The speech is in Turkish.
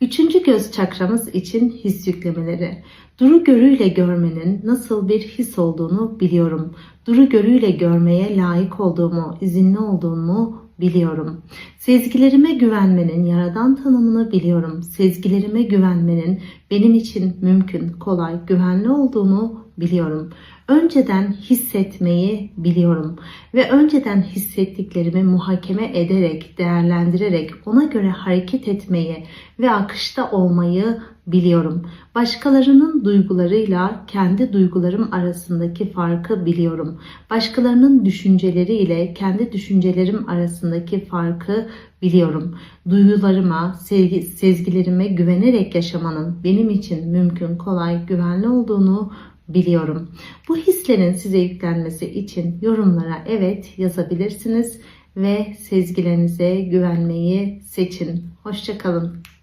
Üçüncü göz çakramız için his yüklemeleri. Duru görüyle görmenin nasıl bir his olduğunu biliyorum. Duru görüyle görmeye layık olduğumu, izinli olduğumu biliyorum. Sezgilerime güvenmenin yaradan tanımını biliyorum. Sezgilerime güvenmenin benim için mümkün, kolay, güvenli olduğunu biliyorum. Önceden hissetmeyi biliyorum ve önceden hissettiklerimi muhakeme ederek, değerlendirerek ona göre hareket etmeyi ve akışta olmayı biliyorum. Başkalarının duygularıyla kendi duygularım arasındaki farkı biliyorum. Başkalarının düşünceleriyle kendi düşüncelerim arasındaki farkı biliyorum. Duygularıma, sevgi, sezgilerime güvenerek yaşamanın benim için mümkün, kolay, güvenli olduğunu biliyorum. Bu hislerin size yüklenmesi için yorumlara evet yazabilirsiniz ve sezgilerinize güvenmeyi seçin. Hoşçakalın.